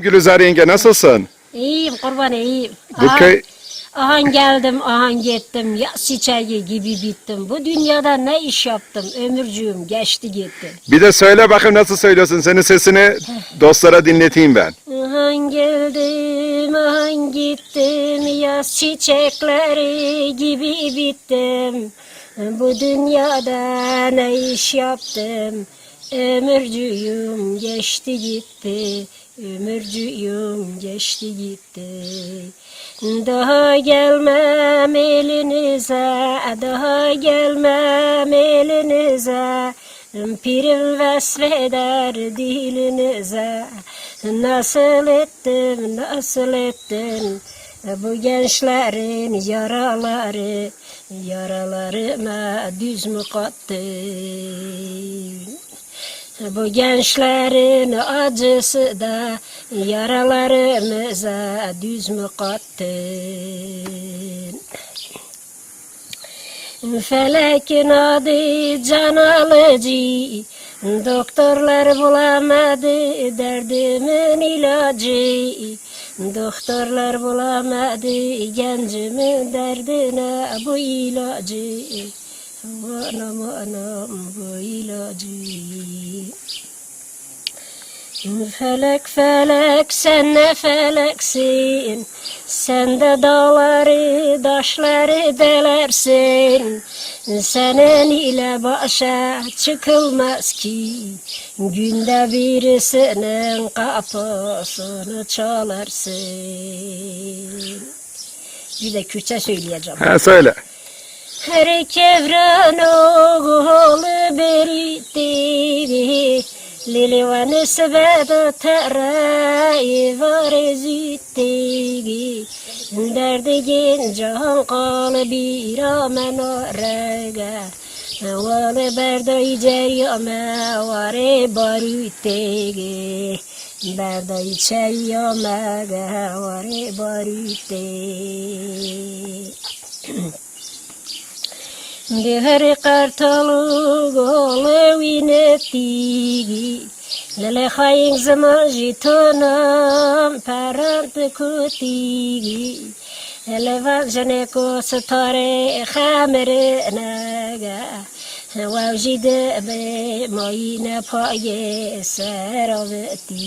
Gülizar yenge nasılsın? İyiyim kurban iyiyim. Bu Aha- köy Ahan geldim, ahan gittim, ya çiçeği gibi bittim. Bu dünyada ne iş yaptım, ömürcüğüm geçti gitti. bir de söyle bakayım nasıl söylüyorsun. Senin sesini dostlara dinleteyim ben. Ahan geldim, ahan gittim, yaz çiçekleri gibi bittim. Bu dünyada ne iş yaptım, ömürcüğüm geçti gitti. Ömürcüğüm geçti gitti. Daha gelmem elinize, daha gelmem elinize. Pirim vesveder dilinize. Nasıl ettim, nasıl ettim bu gençlerin yaraları, yaralarıma düz mü kattın? Bu gençlerin acısı da yaralarımıza düz mü kattın? Felekin adı can alıcı, doktorlar bulamadı derdimin ilacı. Doktorlar bulamadı gencimin derdine bu ilacı. Anam bu ilacı. Felek felek sen ne feleksin Sen de dağları taşları delersin Senin ile başa çıkılmaz ki Günde birisinin kapısını çalarsın Bir de Kürtçe söyleyeceğim. Ha söyle. Her kevran oğlu beritti Lili ve nisbet terai var züttigi Derdi can kalbi ramen orega Vale berdai ceriyame vare barüttegi Berdai ceriyame vare barüttegi Dihari kartalu gole winetigi Lele khaying zaman jitonam parant kutigi. Lele vajane ko satare khamere naga Wajide be moyine paye saraveti